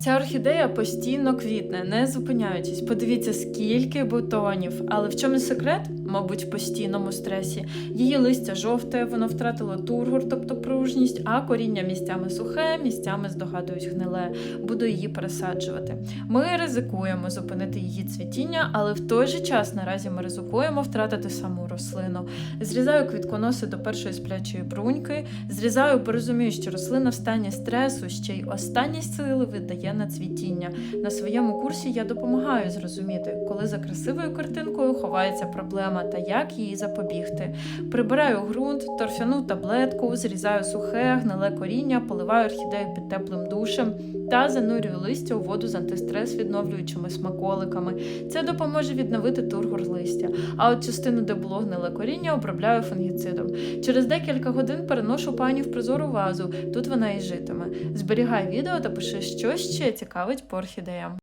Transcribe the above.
Ця орхідея постійно квітне, не зупиняючись. Подивіться, скільки бутонів. Але в чому секрет? Мабуть, в постійному стресі. Її листя жовте, воно втратило тургор, тобто пружність, а коріння місцями сухе, місцями здогадуюсь гниле. Буду її пересаджувати. Ми ризикуємо зупинити її цвітіння, але в той же час наразі ми ризикуємо втратити саму рослину. Зрізаю квітконоси до першої сплячої бруньки, зрізаю, бо розумію, що рослина в стані стресу ще й останні сили видає на цвітіння. На своєму курсі я допомагаю зрозуміти, коли за красивою картинкою ховається проблема та як її запобігти. Прибираю ґрунт, торфяну таблетку, зрізаю сухе, гниле коріння, поливаю орхідею під теплим душем та занурюю листя у воду з антистрес відновлюючими смаколиками. Це допоможе відновити тургор листя. А от частину, де було гниле коріння, обробляю фунгіцидом. Через декілька годин переношу пані в прозору вазу. Тут вона і житиме. Зберігай відео та пиши, що ще цікавить по орхідеям.